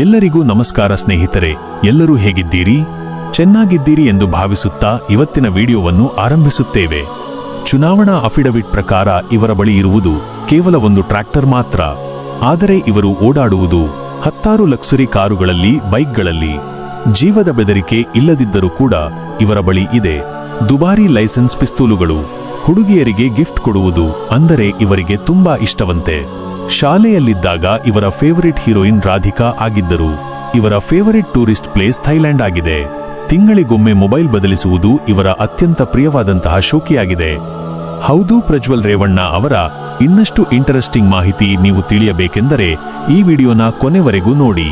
ಎಲ್ಲರಿಗೂ ನಮಸ್ಕಾರ ಸ್ನೇಹಿತರೆ, ಎಲ್ಲರೂ ಹೇಗಿದ್ದೀರಿ? ಚೆನ್ನಾಗಿದ್ದೀರಿ ಎಂದು ಭಾವಿಸುತ್ತಾ ಇವತ್ತಿನ ವಿಡಿಯೋವನ್ನು ಆರಂಭಿಸುತ್ತೇವೆ. ಚುನಾವಣಾ ಅಫಿಡವಿಟ್ ಪ್ರಕಾರ ಇವರ ಬಳಿ ಇರುವುದು ಕೇವಲ ಒಂದು ಟ್ರ್ಯಾಕ್ಟರ್ ಮಾತ್ರ. ಆದರೆ ಇವರು ಓಡಾಡುವುದು ಹತ್ತಾರು ಲಕ್ಸುರಿ ಕಾರುಗಳಲ್ಲಿ, ಬೈಕ್ಗಳಲ್ಲಿ. ಜೀವದ ಬೆದರಿಕೆ ಇಲ್ಲದಿದ್ದರೂ ಕೂಡ ಇವರ ಬಳಿ ಇದೆ. ದುಬಾರಿ ಲೈಸೆನ್ಸ್ ಪಿಸ್ತೂಲುಗಳು, ಹುಡುಗಿಯರಿಗೆ ಗಿಫ್ಟ್ ಕೊಡುವುದು ಅಂದರೆ ಇವರಿಗೆ ತುಂಬಾ ಇಷ್ಟವಂತೆ. ಶಾಲೆಯಲ್ಲಿದ್ದಾಗ ಇವರ ಫೇವರಿಟ್ ಹೀರೋಯಿನ್ ರಾಧಿಕಾ ಆಗಿದ್ದರು. ಇವರ ಫೇವರಿಟ್ ಟೂರಿಸ್ಟ್ ಪ್ಲೇಸ್ ಥೈಲ್ಯಾಂಡ್ ಆಗಿದೆ. ತಿಂಗಳಿಗೊಮ್ಮೆ ಮೊಬೈಲ್ ಬದಲಿಸುವುದು ಇವರ ಅತ್ಯಂತ ಪ್ರಿಯವಾದಂತಹ ಶೋಕಿಯಾಗಿದೆ. ಹೌದು ಪ್ರಜ್ವಲ್ ರೇವಣ್ಣ ಅವರ ಇನ್ನಷ್ಟು ಇಂಟರೆಸ್ಟಿಂಗ್ ಮಾಹಿತಿ ನೀವು ತಿಳಿಯಬೇಕೆಂದರೆ ಈ ವಿಡಿಯೋನ ಕೊನೆವರೆಗೂ ನೋಡಿ.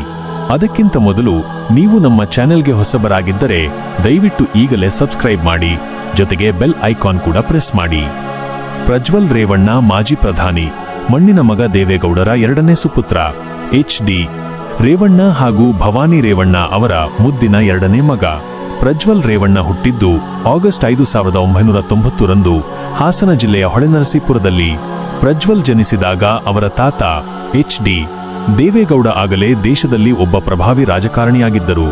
ಅದಕ್ಕಿಂತ ಮೊದಲು ನೀವು ನಮ್ಮ ಚಾನೆಲ್ಗೆ ಹೊಸಬರಾಗಿದ್ದರೆ ದಯವಿಟ್ಟು ಈಗಲೇ ಸಬ್ಸ್ಕ್ರೈಬ್ ಮಾಡಿ, ಜೊತೆಗೆ ಬೆಲ್ ಐಕಾನ್ ಕೂಡ ಪ್ರೆಸ್ ಮಾಡಿ. ಪ್ರಜ್ವಲ್ ರೇವಣ್ಣ ಮಾಜಿ ಪ್ರಧಾನಿ. ಮಣ್ಣಿನ ಮಗ ದೇವೇಗೌಡರ ಎರಡನೇ ಸುಪುತ್ರ ಎಚ್ ಡಿ ರೇವಣ್ಣ ಹಾಗೂ ಭವಾನಿ ರೇವಣ್ಣ ಅವರ ಮುದ್ದಿನ ಎರಡನೇ ಮಗ. ಪ್ರಜ್ವಲ್ ರೇವಣ್ಣ ಹುಟ್ಟಿದ್ದು ಆಗಸ್ಟ್ ಐದು ಸಾವಿರದ ಒಂಬೈನೂರ ತೊಂಬತ್ತರಂದು ಹಾಸನ ಜಿಲ್ಲೆಯ ಹೊಳೆನರಸೀಪುರದಲ್ಲಿ. ಪ್ರಜ್ವಲ್ ಜನಿಸಿದಾಗ ಅವರ ತಾತ ಎಚ್ ಡಿ ದೇವೇಗೌಡ ಆಗಲೇ ದೇಶದಲ್ಲಿ ಒಬ್ಬ ಪ್ರಭಾವಿ ರಾಜಕಾರಣಿಯಾಗಿದ್ದರು.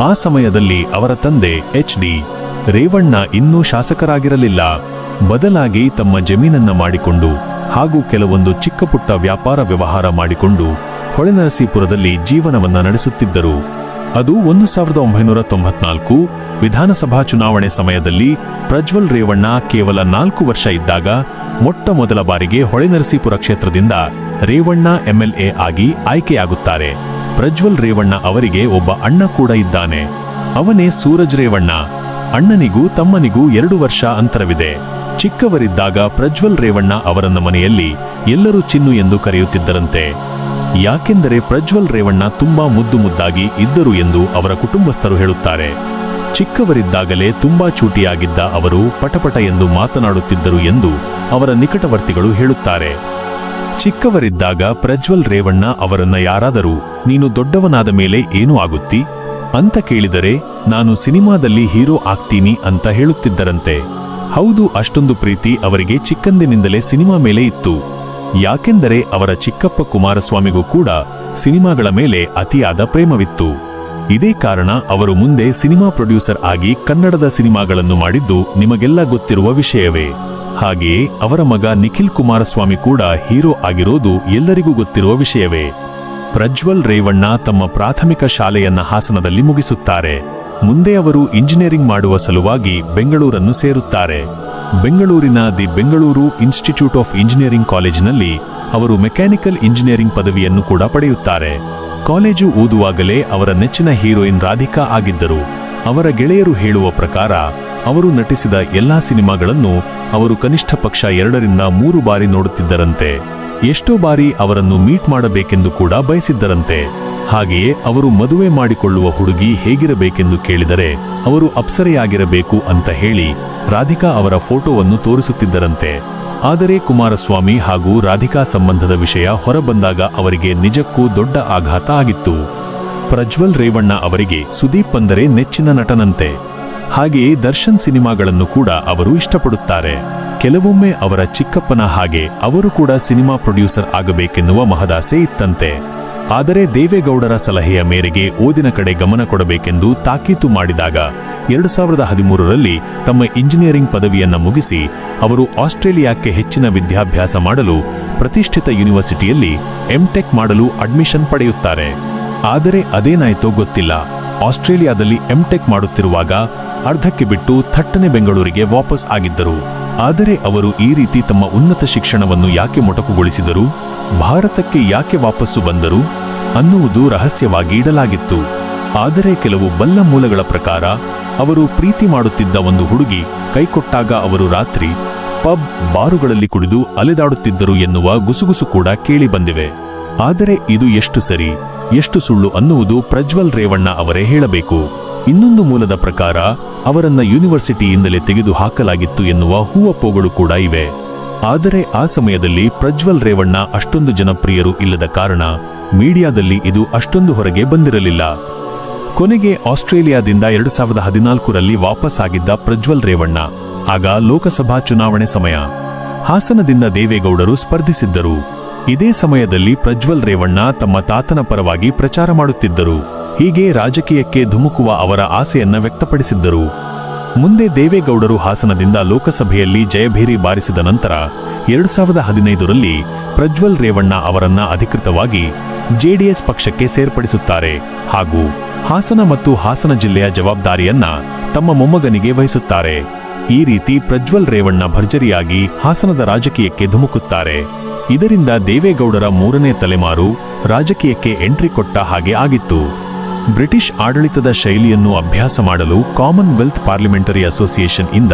ಆ ಸಮಯದಲ್ಲಿ ಅವರ ತಂದೆ ಎಚ್ ಡಿ ರೇವಣ್ಣ ಇನ್ನೂ ಶಾಸಕರಾಗಿರಲಿಲ್ಲ. ಬದಲಾಗಿ ತಮ್ಮ ಜಮೀನನ್ನ ಮಾಡಿಕೊಂಡು ಹಾಗೂ ಕೆಲವೊಂದು ಚಿಕ್ಕಪುಟ್ಟ ವ್ಯಾಪಾರ ವ್ಯವಹಾರ ಮಾಡಿಕೊಂಡು ಹೊಳೆನರಸೀಪುರದಲ್ಲಿ ಜೀವನವನ್ನ ನಡೆಸುತ್ತಿದ್ದರು. ಅದು ಒಂದು ಸಾವಿರದ ಒಂಬೈನೂರ ತೊಂಬತ್ನಾಲ್ಕು ವಿಧಾನಸಭಾ ಚುನಾವಣೆ ಸಮಯದಲ್ಲಿ ಪ್ರಜ್ವಲ್ ರೇವಣ್ಣ ಕೇವಲ ನಾಲ್ಕು ವರ್ಷ ಇದ್ದಾಗ ಮೊಟ್ಟ ಮೊದಲ ಬಾರಿಗೆ ಹೊಳೆನರಸೀಪುರ ಕ್ಷೇತ್ರದಿಂದ ರೇವಣ್ಣ ಎಂಎಲ್ಎ ಆಗಿ ಆಯ್ಕೆಯಾಗುತ್ತಾರೆ. ಪ್ರಜ್ವಲ್ ರೇವಣ್ಣ ಅವರಿಗೆ ಒಬ್ಬ ಅಣ್ಣ ಕೂಡ ಇದ್ದಾನೆ. ಅವನೇ ಸೂರಜ್ ರೇವಣ್ಣ. ಅಣ್ಣನಿಗೂ ತಮ್ಮನಿಗೂ ಎರಡು ವರ್ಷ ಅಂತರವಿದೆ. ಚಿಕ್ಕವರಿದ್ದಾಗ ಪ್ರಜ್ವಲ್ ರೇವಣ್ಣ ಅವರನ್ನ ಮನೆಯಲ್ಲಿ ಎಲ್ಲರೂ ಚಿನ್ನು ಎಂದು ಕರೆಯುತ್ತಿದ್ದರಂತೆ. ಯಾಕೆಂದರೆ ಪ್ರಜ್ವಲ್ ರೇವಣ್ಣ ತುಂಬಾ ಮುದ್ದು ಮುದ್ದಾಗಿ ಇದ್ದರು ಎಂದು ಅವರ ಕುಟುಂಬಸ್ಥರು ಹೇಳುತ್ತಾರೆ. ಚಿಕ್ಕವರಿದ್ದಾಗಲೇ ತುಂಬಾ ಚೂಟಿಯಾಗಿದ್ದ ಅವರು ಪಟಪಟ ಎಂದು ಮಾತನಾಡುತ್ತಿದ್ದರು ಎಂದು ಅವರ ನಿಕಟವರ್ತಿಗಳು ಹೇಳುತ್ತಾರೆ. ಚಿಕ್ಕವರಿದ್ದಾಗ ಪ್ರಜ್ವಲ್ ರೇವಣ್ಣ ಅವರನ್ನ ಯಾರಾದರೂ, ನೀನು ದೊಡ್ಡವನಾದ ಮೇಲೆ ಏನು ಆಗುತ್ತಿ ಅಂತ ಕೇಳಿದರೆ, ನಾನು ಸಿನಿಮಾದಲ್ಲಿ ಹೀರೋ ಆಗ್ತೀನಿ ಅಂತ ಹೇಳುತ್ತಿದ್ದರಂತೆ. ಹೌದು, ಅಷ್ಟೊಂದು ಪ್ರೀತಿ ಅವರಿಗೆ ಚಿಕ್ಕಂದಿನಿಂದಲೇ ಸಿನಿಮಾ ಮೇಲೆ ಇತ್ತು. ಯಾಕೆಂದರೆ ಅವರ ಚಿಕ್ಕಪ್ಪ ಕುಮಾರಸ್ವಾಮಿಗೂ ಕೂಡ ಸಿನಿಮಾಗಳ ಮೇಲೆ ಅತಿಯಾದ ಪ್ರೇಮವಿತ್ತು. ಇದೇ ಕಾರಣ ಅವರು ಮುಂದೆ ಸಿನಿಮಾ ಪ್ರೊಡ್ಯೂಸರ್ ಆಗಿ ಕನ್ನಡದ ಸಿನಿಮಾಗಳನ್ನು ಮಾಡಿದ್ದು ನಿಮಗೆಲ್ಲ ಗೊತ್ತಿರುವ ವಿಷಯವೇ. ಹಾಗೆಯೇ ಅವರ ಮಗ ನಿಖಿಲ್ ಕುಮಾರಸ್ವಾಮಿ ಕೂಡ ಹೀರೋ ಆಗಿರೋದು ಎಲ್ಲರಿಗೂ ಗೊತ್ತಿರುವ ವಿಷಯವೇ. ಪ್ರಜ್ವಲ್ ರೇವಣ್ಣ ತಮ್ಮ ಪ್ರಾಥಮಿಕ ಶಾಲೆಯನ್ನ ಹಾಸನದಲ್ಲಿ ಮುಗಿಸುತ್ತಾರೆ. ಮುಂದೆ ಅವರು ಇಂಜಿನಿಯರಿಂಗ್ ಮಾಡುವ ಸಲುವಾಗಿ ಬೆಂಗಳೂರನ್ನು ಸೇರುತ್ತಾರೆ. ಬೆಂಗಳೂರಿನ the Bengaluru institute of engineering ಕಾಲೇಜಿನಲ್ಲಿ ಅವರು ಮೆಕ್ಯಾನಿಕಲ್ ಇಂಜಿನಿಯರಿಂಗ್ ಪದವಿಯನ್ನು ಕೂಡ ಪಡೆಯುತ್ತಾರೆ. ಕಾಲೇಜು ಓದುವಾಗಲೇ ಅವರ ನೆಚ್ಚಿನ ಹೀರೋಯಿನ್ ರಾಧಿಕಾ ಆಗಿದ್ದರು. ಅವರ ಗೆಳೆಯರು ಹೇಳುವ ಪ್ರಕಾರ, ಅವರು ನಟಿಸಿದ ಎಲ್ಲಾ ಸಿನಿಮಾಗಳನ್ನು ಅವರು ಕನಿಷ್ಠ ಪಕ್ಷ ಎರಡರಿಂದ ಮೂರು ಬಾರಿ ನೋಡುತ್ತಿದ್ದರಂತೆ. ಎಷ್ಟೋ ಬಾರಿ ಅವರನ್ನು ಮೀಟ್ ಮಾಡಬೇಕೆಂದು ಕೂಡ ಬಯಸಿದ್ದರಂತೆ. ಹಾಗೆಯೇ ಅವರು ಮದುವೆ ಮಾಡಿಕೊಳ್ಳುವ ಹುಡುಗಿ ಹೇಗಿರಬೇಕೆಂದು ಕೇಳಿದರೆ, ಅವರು ಅಪ್ಸರೆಯಾಗಿರಬೇಕು ಅಂತ ಹೇಳಿ ರಾಧಿಕಾ ಅವರ ಫೋಟೋವನ್ನು ತೋರಿಸುತ್ತಿದ್ದರಂತೆ. ಆದರೆ ಕುಮಾರಸ್ವಾಮಿ ಹಾಗೂ ರಾಧಿಕಾ ಸಂಬಂಧದ ವಿಷಯ ಹೊರಬಂದಾಗ ಅವರಿಗೆ ನಿಜಕ್ಕೂ ದೊಡ್ಡ ಆಘಾತ ಆಗಿತ್ತು. ಪ್ರಜ್ವಲ್ ರೇವಣ್ಣ ಅವರಿಗೆ ಸುದೀಪ್ ಅಂದರೆ ನೆಚ್ಚಿನ ನಟನಂತೆ. ಹಾಗೆಯೇ ದರ್ಶನ್ ಸಿನಿಮಾಗಳನ್ನು ಕೂಡ ಅವರು ಇಷ್ಟಪಡುತ್ತಾರೆ. ಕೆಲವೊಮ್ಮೆ ಅವರ ಚಿಕ್ಕಪ್ಪನ ಹಾಗೆ ಅವರು ಕೂಡ ಸಿನಿಮಾ ಪ್ರೊಡ್ಯೂಸರ್ ಆಗಬೇಕೆನ್ನುವ ಮಹದಾಸೆ ಇತ್ತಂತೆ. ಆದರೆ ದೇವೇಗೌಡರ ಸಲಹೆಯ ಮೇರೆಗೆ ಓದಿನ ಕಡೆ ಗಮನ ಕೊಡಬೇಕೆಂದು ತಾಕೀತು ಮಾಡಿದಾಗ ಎರಡು ಸಾವಿರದ ಹದಿಮೂರರಲ್ಲಿ ತಮ್ಮ ಇಂಜಿನಿಯರಿಂಗ್ ಪದವಿಯನ್ನು ಮುಗಿಸಿ ಅವರು ಆಸ್ಟ್ರೇಲಿಯಾಕ್ಕೆ ಹೆಚ್ಚಿನ ವಿದ್ಯಾಭ್ಯಾಸ ಮಾಡಲು ಪ್ರತಿಷ್ಠಿತ ಯೂನಿವರ್ಸಿಟಿಯಲ್ಲಿ ಎಂಟೆಕ್ ಮಾಡಲು ಅಡ್ಮಿಷನ್ ಪಡೆಯುತ್ತಾರೆ. ಆದರೆ ಅದೇನಾಯ್ತೋ ಗೊತ್ತಿಲ್ಲ. ಆಸ್ಟ್ರೇಲಿಯಾದಲ್ಲಿ ಎಂಟೆಕ್ ಮಾಡುತ್ತಿರುವಾಗ ಅರ್ಧಕ್ಕೆ ಬಿಟ್ಟು ಥಟ್ಟನೆ ಬೆಂಗಳೂರಿಗೆ ವಾಪಸ್ ಆಗಿದ್ದರು. ಆದರೆ ಅವರು ಈ ರೀತಿ ತಮ್ಮ ಉನ್ನತ ಶಿಕ್ಷಣವನ್ನು ಯಾಕೆ ಮೊಟಕುಗೊಳಿಸಿದರು, ಭಾರತಕ್ಕೆ ಯಾಕೆ ವಾಪಸ್ಸು ಬಂದರು ಅನ್ನುವುದು ರಹಸ್ಯವಾಗಿ ಇಡಲಾಗಿತ್ತು. ಆದರೆ ಕೆಲವು ಬಲ್ಲ ಮೂಲಗಳ ಪ್ರಕಾರ, ಅವರು ಪ್ರೀತಿ ಮಾಡುತ್ತಿದ್ದ ಒಂದು ಹುಡುಗಿ ಕೈಕೊಟ್ಟಾಗ ಅವರು ರಾತ್ರಿ ಪಬ್ ಬಾರುಗಳಲ್ಲಿ ಕುಡಿದು ಅಲೆದಾಡುತ್ತಿದ್ದರು ಎನ್ನುವ ಗುಸುಗುಸು ಕೂಡ ಕೇಳಿ ಬಂದಿವೆ. ಆದರೆ ಇದು ಎಷ್ಟು ಸರಿ, ಎಷ್ಟು ಸುಳ್ಳು ಅನ್ನುವುದು ಪ್ರಜ್ವಲ್ ರೇವಣ್ಣ ಅವರೇ ಹೇಳಬೇಕು. ಇನ್ನೊಂದು ಮೂಲದ ಪ್ರಕಾರ ಅವರನ್ನ ಯೂನಿವರ್ಸಿಟಿಯಿಂದಲೇ ತೆಗೆದು ಹಾಕಲಾಗಿತ್ತು ಎನ್ನುವ ಹೂವಪ್ಪೋಗಳು ಕೂಡ ಇವೆ. ಆದರೆ ಆ ಸಮಯದಲ್ಲಿ ಪ್ರಜ್ವಲ್ ರೇವಣ್ಣ ಅಷ್ಟೊಂದು ಜನಪ್ರಿಯರು ಇಲ್ಲದ ಕಾರಣ ಮೀಡಿಯಾದಲ್ಲಿ ಇದು ಅಷ್ಟೊಂದು ಹೊರಗೆ ಬಂದಿರಲಿಲ್ಲ. ಕೊನೆಗೆ ಆಸ್ಟ್ರೇಲಿಯಾದಿಂದ ಎರಡು ಸಾವಿರದ ಹದಿನಾಲ್ಕರಲ್ಲಿ ವಾಪಸ್ ಆಗಿದ್ದ ಪ್ರಜ್ವಲ್ ರೇವಣ್ಣ. ಆಗ ಲೋಕಸಭಾ ಚುನಾವಣೆ ಸಮಯ. ಹಾಸನದಿಂದ ದೇವೇಗೌಡರು ಸ್ಪರ್ಧಿಸಿದ್ದರು. ಇದೇ ಸಮಯದಲ್ಲಿ ಪ್ರಜ್ವಲ್ ರೇವಣ್ಣ ತಮ್ಮ ತಾತನ ಪರವಾಗಿ ಪ್ರಚಾರ ಮಾಡುತ್ತಿದ್ದರು. ಹೀಗೆ ರಾಜಕೀಯಕ್ಕೆ ಧುಮುಕುವ ಅವರ ಆಸೆಯನ್ನ ವ್ಯಕ್ತಪಡಿಸಿದ್ದರು. ಮುಂದೆ ದೇವೇಗೌಡರು ಹಾಸನದಿಂದ ಲೋಕಸಭೆಯಲ್ಲಿ ಜಯಭೇರಿ ಬಾರಿಸಿದ ನಂತರ ಎರಡು ಸಾವಿರದ ಹದಿನೈದರಲ್ಲಿ ಪ್ರಜ್ವಲ್ ರೇವಣ್ಣ ಅವರನ್ನ ಅಧಿಕೃತವಾಗಿ ಜೆಡಿಎಸ್ ಪಕ್ಷಕ್ಕೆ ಸೇರ್ಪಡಿಸುತ್ತಾರೆ ಹಾಗೂ ಹಾಸನ ಮತ್ತು ಹಾಸನ ಜಿಲ್ಲೆಯ ಜವಾಬ್ದಾರಿಯನ್ನ ತಮ್ಮ ಮೊಮ್ಮಗನಿಗೆ ವಹಿಸುತ್ತಾರೆ. ಈ ರೀತಿ ಪ್ರಜ್ವಲ್ ರೇವಣ್ಣ ಭರ್ಜರಿಯಾಗಿ ಹಾಸನದ ರಾಜಕೀಯಕ್ಕೆ ಧುಮುಕುತ್ತಾರೆ. ಇದರಿಂದ ದೇವೇಗೌಡರ ಮೂರನೇ ತಲೆಮಾರು ರಾಜಕೀಯಕ್ಕೆ ಎಂಟ್ರಿ ಕೊಟ್ಟ ಹಾಗೆ ಆಗಿತ್ತು. ಬ್ರಿಟಿಷ್ ಆಡಳಿತದ ಶೈಲಿಯನ್ನು ಅಭ್ಯಾಸ ಮಾಡಲು ಕಾಮನ್ವೆಲ್ತ್ ಪಾರ್ಲಿಮೆಂಟರಿ ಅಸೋಸಿಯೇಷನ್ ಇಂದ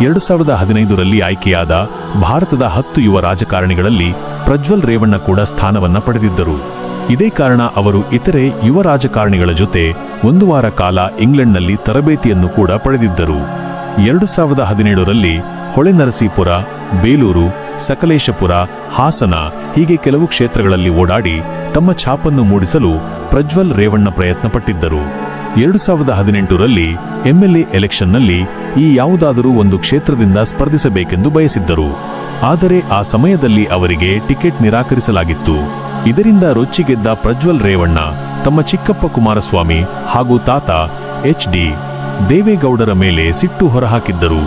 ಎರಡು ಸಾವಿರದ ಹದಿನೈದರಲ್ಲಿ ಆಯ್ಕೆಯಾದ ಭಾರತದ ಹತ್ತು ಯುವ ರಾಜಕಾರಣಿಗಳಲ್ಲಿ ಪ್ರಜ್ವಲ್ ರೇವಣ್ಣ ಕೂಡ ಸ್ಥಾನವನ್ನ ಪಡೆದಿದ್ದರು. ಇದೇ ಕಾರಣ ಅವರು ಇತರೆ ಯುವ ರಾಜಕಾರಣಿಗಳ ಜೊತೆ ಒಂದು ವಾರ ಕಾಲ ಇಂಗ್ಲೆಂಡ್ನಲ್ಲಿ ತರಬೇತಿಯನ್ನು ಕೂಡ ಪಡೆದಿದ್ದರು. ಎರಡು ಸಾವಿರದ ಹದಿನೇಳರಲ್ಲಿ ಹೊಳೆನರಸೀಪುರ ಬೇಲೂರು ಸಕಲೇಶಪುರ, ಹಾಸನ ಹೀಗೆ ಕೆಲವು ಕ್ಷೇತ್ರಗಳಲ್ಲಿ ಓಡಾಡಿ ತಮ್ಮ ಛಾಪನ್ನು ಮೂಡಿಸಲು ಪ್ರಜ್ವಲ್ ರೇವಣ್ಣ ಪ್ರಯತ್ನಪಟ್ಟಿದ್ದರು. ಎರಡು ಸಾವಿರದ ಹದಿನೆಂಟರಲ್ಲಿ ಎಂಎಲ್ಎ ಎಲೆಕ್ಷನ್ನಲ್ಲಿ ಈ ಯಾವುದಾದರೂ ಒಂದು ಕ್ಷೇತ್ರದಿಂದ ಸ್ಪರ್ಧಿಸಬೇಕೆಂದು ಬಯಸಿದ್ದರು. ಆದರೆ ಆ ಸಮಯದಲ್ಲಿ ಅವರಿಗೆ ಟಿಕೆಟ್ ನಿರಾಕರಿಸಲಾಗಿತ್ತು. ಇದರಿಂದ ರೊಚ್ಚಿಗೆದ್ದ ಪ್ರಜ್ವಲ್ ರೇವಣ್ಣ, ತಮ್ಮ ಚಿಕ್ಕಪ್ಪ ಕುಮಾರಸ್ವಾಮಿ ಹಾಗೂ ತಾತ ಎಚ್ ಡಿ ದೇವೇಗೌಡರ ಮೇಲೆ ಸಿಟ್ಟು ಹೊರಹಾಕಿದ್ದರು.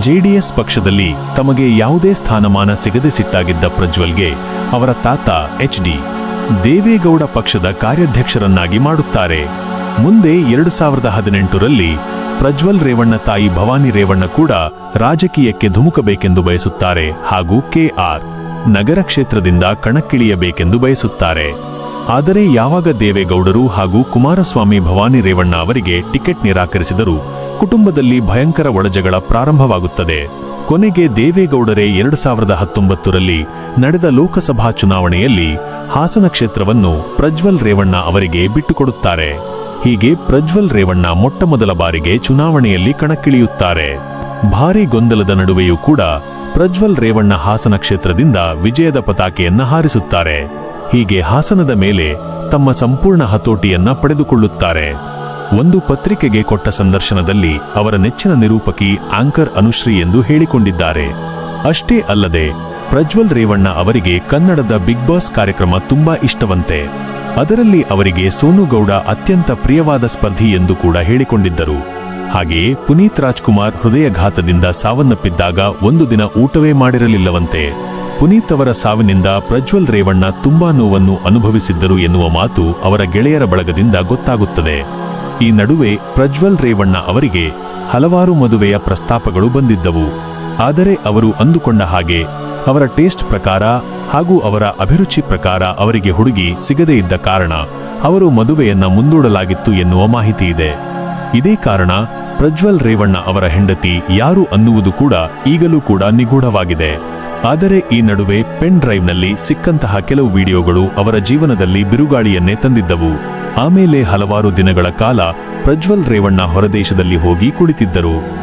ಜೆಡಿಎಸ್ ಪಕ್ಷದಲ್ಲಿ ತಮಗೆ ಯಾವುದೇ ಸ್ಥಾನಮಾನ ಸಿಗದೆ ಸಿಟ್ಟಾಗಿದ್ದ ಪ್ರಜ್ವಲ್ಗೆ ಅವರ ತಾತ ಎಚ್ ಡಿ ದೇವೇಗೌಡ ಪಕ್ಷದ ಕಾರ್ಯಾಧ್ಯಕ್ಷರನ್ನಾಗಿ ಮಾಡುತ್ತಾರೆ. ಮುಂದೆ ಎರಡು ಸಾವಿರದ ಹದಿನೆಂಟರಲ್ಲಿ ಪ್ರಜ್ವಲ್ ರೇವಣ್ಣ ತಾಯಿ ಭವಾನಿ ರೇವಣ್ಣ ಕೂಡ ರಾಜಕೀಯಕ್ಕೆ ಧುಮುಕಬೇಕೆಂದು ಬಯಸುತ್ತಾರೆ ಹಾಗೂ ಕೆಆರ್ ನಗರ ಕ್ಷೇತ್ರದಿಂದ ಕಣಕ್ಕಿಳಿಯಬೇಕೆಂದು ಬಯಸುತ್ತಾರೆ. ಆದರೆ ಯಾವಾಗ ದೇವೇಗೌಡರು ಹಾಗೂ ಕುಮಾರಸ್ವಾಮಿ ಭವಾನಿ ರೇವಣ್ಣ ಅವರಿಗೆ ಟಿಕೆಟ್ ನಿರಾಕರಿಸಿದರೂ ಕುಟುಂಬದಲ್ಲಿ ಭಯಂಕರ ಒಳಜಗಳ ಪ್ರಾರಂಭವಾಗುತ್ತದೆ. ಕೊನೆಗೆ ದೇವೇಗೌಡರೇ ಎರಡು ಸಾವಿರದ ಹತ್ತೊಂಬತ್ತರಲ್ಲಿ ನಡೆದ ಲೋಕಸಭಾ ಚುನಾವಣೆಯಲ್ಲಿ ಹಾಸನ ಕ್ಷೇತ್ರವನ್ನು ಪ್ರಜ್ವಲ್ ರೇವಣ್ಣ ಅವರಿಗೆ ಬಿಟ್ಟುಕೊಡುತ್ತಾರೆ. ಹೀಗೆ ಪ್ರಜ್ವಲ್ ರೇವಣ್ಣ ಮೊಟ್ಟಮೊದಲ ಬಾರಿಗೆ ಚುನಾವಣೆಯಲ್ಲಿ ಕಣಕ್ಕಿಳಿಯುತ್ತಾರೆ. ಭಾರೀ ಗೊಂದಲದ ನಡುವೆಯೂ ಕೂಡ ಪ್ರಜ್ವಲ್ ರೇವಣ್ಣ ಹಾಸನ ಕ್ಷೇತ್ರದಿಂದ ವಿಜಯದ ಪತಾಕೆಯನ್ನ ಹಾರಿಸುತ್ತಾರೆ. ಹೀಗೆ ಹಾಸನದ ಮೇಲೆ ತಮ್ಮ ಸಂಪೂರ್ಣ ಹತೋಟಿಯನ್ನ ಪಡೆದುಕೊಳ್ಳುತ್ತಾರೆ. ಒಂದು ಪತ್ರಿಕೆಗೆ ಕೊಟ್ಟ ಸಂದರ್ಶನದಲ್ಲಿ ಅವರ ನೆಚ್ಚಿನ ನಿರೂಪಕಿ ಆಂಕರ್ ಅನುಶ್ರೀ ಎಂದು ಹೇಳಿಕೊಂಡಿದ್ದಾರೆ. ಅಷ್ಟೇ ಅಲ್ಲದೆ, ಪ್ರಜ್ವಲ್ ರೇವಣ್ಣ ಅವರಿಗೆ ಕನ್ನಡದ ಬಿಗ್ ಬಾಸ್ ಕಾರ್ಯಕ್ರಮ ತುಂಬಾ ಇಷ್ಟವಂತೆ. ಅದರಲ್ಲಿ ಅವರಿಗೆ ಸೋನುಗೌಡ ಅತ್ಯಂತ ಪ್ರಿಯವಾದ ಸ್ಪರ್ಧಿ ಎಂದು ಕೂಡ ಹೇಳಿಕೊಂಡಿದ್ದರು. ಹಾಗೆಯೇ ಪುನೀತ್ ರಾಜ್ಕುಮಾರ್ ಹೃದಯಘಾತದಿಂದ ಸಾವನ್ನಪ್ಪಿದ್ದಾಗ ಒಂದು ದಿನ ಊಟವೇ ಮಾಡಿರಲಿಲ್ಲವಂತೆ. ಪುನೀತ್ ಅವರ ಸಾವಿನಿಂದ ಪ್ರಜ್ವಲ್ ರೇವಣ್ಣ ತುಂಬಾ ನೋವನ್ನು ಅನುಭವಿಸಿದ್ದರು ಎನ್ನುವ ಮಾತು ಅವರ ಗೆಳೆಯರ ಬಳಗದಿಂದ ಗೊತ್ತಾಗುತ್ತದೆ. ಈ ನಡುವೆ ಪ್ರಜ್ವಲ್ ರೇವಣ್ಣ ಅವರಿಗೆ ಹಲವಾರು ಮದುವೆಯ ಪ್ರಸ್ತಾಪಗಳು ಬಂದಿದ್ದವು. ಆದರೆ ಅವರು ಅಂದುಕೊಂಡ ಹಾಗೆ ಅವರ ಟೇಸ್ಟ್ ಪ್ರಕಾರ ಹಾಗೂ ಅವರ ಅಭಿರುಚಿ ಪ್ರಕಾರ ಅವರಿಗೆ ಹುಡುಗಿ ಸಿಗದೇ ಇದ್ದ ಕಾರಣ ಅವರು ಮದುವೆಯನ್ನ ಮುಂದೂಡಲಾಗಿತ್ತು ಎನ್ನುವ ಮಾಹಿತಿ ಇದೆ. ಇದೇ ಕಾರಣ ಪ್ರಜ್ವಲ್ ರೇವಣ್ಣ ಅವರ ಹೆಂಡತಿ ಯಾರು ಅನ್ನುವುದು ಕೂಡ ಈಗಲೂ ಕೂಡ ನಿಗೂಢವಾಗಿದೆ. ಆದರೆ ಈ ನಡುವೆ ಪೆನ್ ಡ್ರೈವ್ನಲ್ಲಿ ಸಿಕ್ಕಂತಹ ಕೆಲವು ವಿಡಿಯೋಗಳು ಅವರ ಜೀವನದಲ್ಲಿ ಬಿರುಗಾಳಿಯನ್ನೇ ತಂದಿದ್ದವು. ಆಮೇಲೆ ಹಲವಾರು ದಿನಗಳ ಕಾಲ ಪ್ರಜ್ವಲ್ ರೇವಣ್ಣ ಹೊರದೇಶದಲ್ಲಿ ಹೋಗಿ ಕುಳಿತಿದ್ದರು.